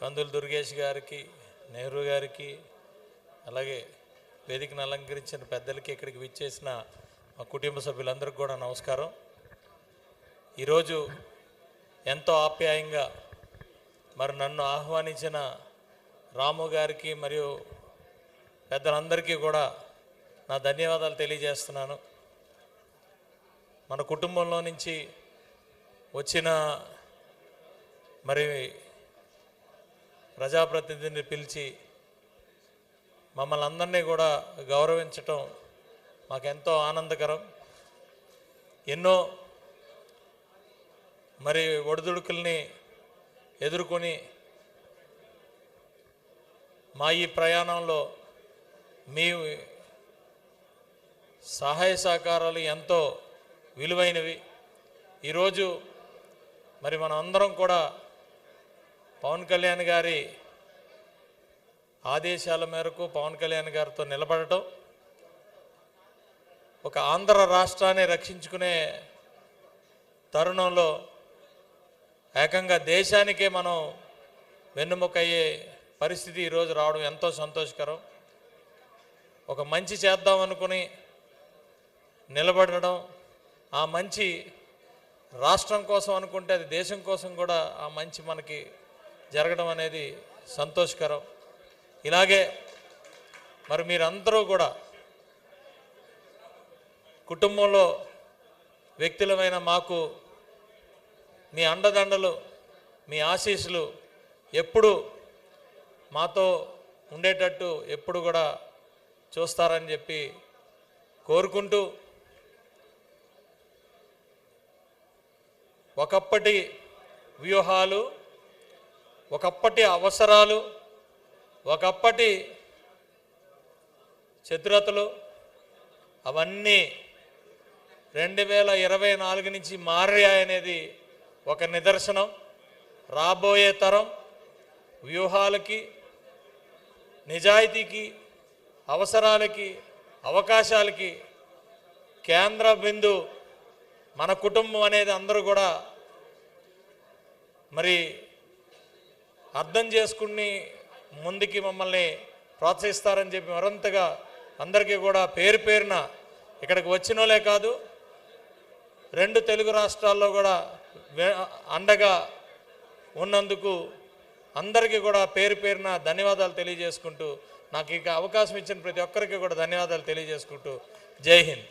కందులు దుర్గేష్ గారికి నెహ్రూ గారికి అలాగే వేదికను అలంకరించిన పెద్దలకి ఇక్కడికి విచ్చేసిన మా కుటుంబ సభ్యులందరికీ కూడా నమస్కారం. ఈరోజు ఎంతో ఆప్యాయంగా మరి నన్ను ఆహ్వానించిన రాము గారికి మరియు పెద్దలందరికీ కూడా నా ధన్యవాదాలు తెలియజేస్తున్నాను. మన కుటుంబంలో నుంచి వచ్చిన మరి ప్రజాప్రతినిధిని పిలిచి మమ్మల్ని అందరినీ కూడా గౌరవించటం మాకెంతో ఆనందకరం. ఎన్నో మరి ఒడిదుడుకుల్ని ఎదుర్కొని మా ఈ ప్రయాణంలో మీ సహాయ సహకారాలు ఎంతో విలువైనవి. ఈరోజు మరి మనం అందరం కూడా పవన్ కళ్యాణ్ గారి ఆదేశాల మేరకు పవన్ కళ్యాణ్ గారితో నిలబడటం ఒక ఆంధ్ర రాష్ట్రాన్ని రక్షించుకునే తరుణంలో ఏకంగా దేశానికే మనం వెన్నుముక అయ్యే పరిస్థితి ఈరోజు రావడం ఎంతో సంతోషకరం. ఒక మంచి చేద్దాం అనుకుని నిలబడడం ఆ మంచి రాష్ట్రం కోసం అనుకుంటే అది దేశం కోసం కూడా ఆ మంచి మనకి జరగడం అనేది సంతోషకరం. ఇలాగే మరి మీరందరూ కూడా కుటుంబంలో వ్యక్తులమైన మాకు మీ అండదండలు మీ ఆశీస్సులు ఎప్పుడు మాతో ఉండేటట్టు ఎప్పుడు కూడా చూస్తారని చెప్పి కోరుకుంటూ ఒకప్పటి వ్యూహాలు ఒకప్పటి అవసరాలు ఒకప్పటి చతురతలు అవన్నీ రెండు వేల ఇరవై నాలుగు నుంచి మారాయనేది ఒక నిదర్శనం. రాబోయే తరం వ్యూహాలకి నిజాయితీకి అవసరాలకి అవకాశాలకి కేంద్ర బిందు మన కుటుంబం అనేది అందరూ కూడా మరి అర్థం చేసుకుని ముందుకి మమ్మల్ని ప్రోత్సహిస్తారని చెప్పి మరింతగా అందరికీ కూడా పేరు పేరున ఇక్కడికి వచ్చినోలే కాదు రెండు తెలుగు రాష్ట్రాల్లో కూడా అండగా ఉన్నందుకు అందరికీ కూడా పేరు పేరున ధన్యవాదాలు తెలియజేసుకుంటూ నాకు ఇక అవకాశం ఇచ్చిన ప్రతి ఒక్కరికి కూడా ధన్యవాదాలు తెలియజేసుకుంటూ జై హింద్.